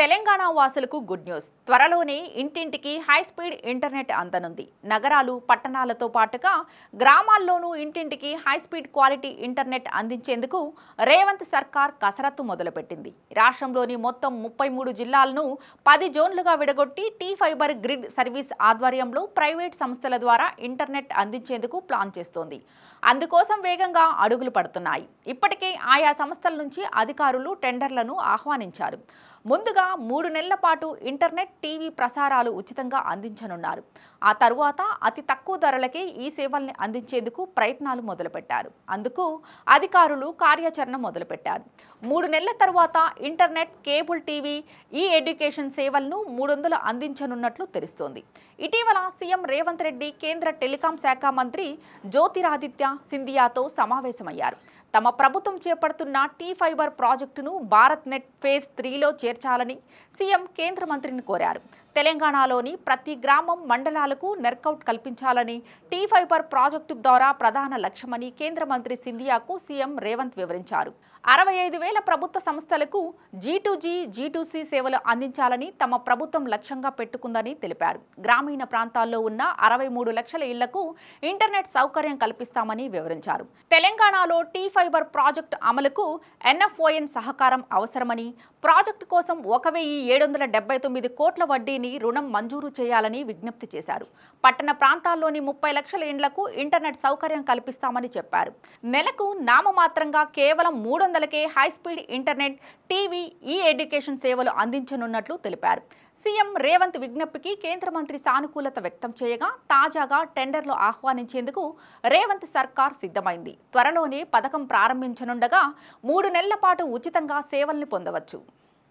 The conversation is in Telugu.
తెలంగాణ వాసులకు గుడ్ న్యూస్. త్వరలోనే ఇంటింటికి హై స్పీడ్ ఇంటర్నెట్ అందనుంది. నగరాలు పట్టణాలతో పాటుగా గ్రామాల్లోనూ ఇంటింటికి హై స్పీడ్ క్వాలిటీ ఇంటర్నెట్ అందించేందుకు రేవంత్ సర్కార్ కసరత్తు మొదలుపెట్టింది. రాష్ట్రంలోని మొత్తం ముప్పై మూడు జిల్లాలను పది జోన్లుగా విడగొట్టి టీ ఫైబర్ గ్రిడ్ సర్వీస్ ఆధ్వర్యంలో ప్రైవేట్ సంస్థల ద్వారా ఇంటర్నెట్ అందించేందుకు ప్లాన్ చేస్తోంది. అందుకోసం వేగంగా అడుగులు పడుతున్నాయి. ఇప్పటికే ఆయా సంస్థల నుంచి అధికారులు టెండర్లను ఆహ్వానించారు. ముందుగా మూడు నెలల పాటు ఇంటర్నెట్ టీవీ ప్రసారాలు ఉచితంగా అందించనున్నారు. ఆ తరువాత అతి తక్కువ ధరలకే ఈ సేవల్ని అందించేందుకు ప్రయత్నాలు మొదలుపెట్టారు. అందుకు అధికారులు కార్యాచరణ మొదలుపెట్టారు. మూడు నెలల తర్వాత internet cable TV e education సేవలను మూడు వందలు అందించనున్నట్లు తెలుస్తోంది. ఇటీవల సీఎం రేవంత్ రెడ్డి కేంద్ర టెలికాం శాఖ మంత్రి జ్యోతిరాదిత్య సింధియాతో సమావేశమయ్యారు. తమ ప్రభుత్వం చేపడుతున్న టీ ఫైబర్ ప్రాజెక్టును భారత్ నెట్ ఫేజ్ త్రీలో చేర్చాలని సీఎం కేంద్ర మంత్రిని కోరారు. తెలంగాణలోని ప్రతి గ్రామం మండలాలకు నెర్కౌట్ కల్పించాలని టీ ఫైబర్ ప్రాజెక్టు ద్వారా ప్రధాన లక్ష్యమని కేంద్ర మంత్రి సింధియాకు సీఎం రేవంత్ వివరించారు. అరవై ఐదు వేల ప్రభుత్వ సంస్థలకు జీటూజీ జీటూసీ సేవలు అందించాలని తమ ప్రభుత్వం లక్ష్యంగా పెట్టుకుందని తెలిపారు. గ్రామీణ ప్రాంతాల్లో ఉన్న అరవై మూడు లక్షల ఇళ్ళకు ఇంటర్నెట్ సౌకర్యం కల్పిస్తామని వివరించారు. తెలంగాణలో టీ ఫైబర్ ప్రాజెక్టు అమలుకు ఎన్ఎఫ్ఓఎన్ సహకారం అవసరమని ప్రాజెక్టు కోసం ఒక వెయ్యి ఏడు వందల డెబ్బై తొమ్మిది కోట్ల వడ్డీని రుణం మంజూరు చేయాలని విజ్ఞప్తి చేశారు. పట్టణ ప్రాంతాల్లోని ముప్పై లక్షల ఇండ్లకు ఇంటర్నెట్ సౌకర్యం కల్పిస్తామని చెప్పారు. నెలకు నామమాత్రంగా కేవలం మూడు వందలకే high speed internet TV e education సేవలు అందించనున్నట్లు తెలిపారు. సీఎం రేవంత్ విజ్ఞప్తికి కేంద్ర మంత్రి సానుకూలత వ్యక్తం చేయగా తాజాగా టెండర్లు ఆహ్వానించేందుకు రేవంత్ సర్కార్ సిద్ధమైంది. త్వరలోనే పథకం ప్రారంభించనుండగా మూడు నెలల పాటు ఉచితంగా సేవల్ని పొందవచ్చు.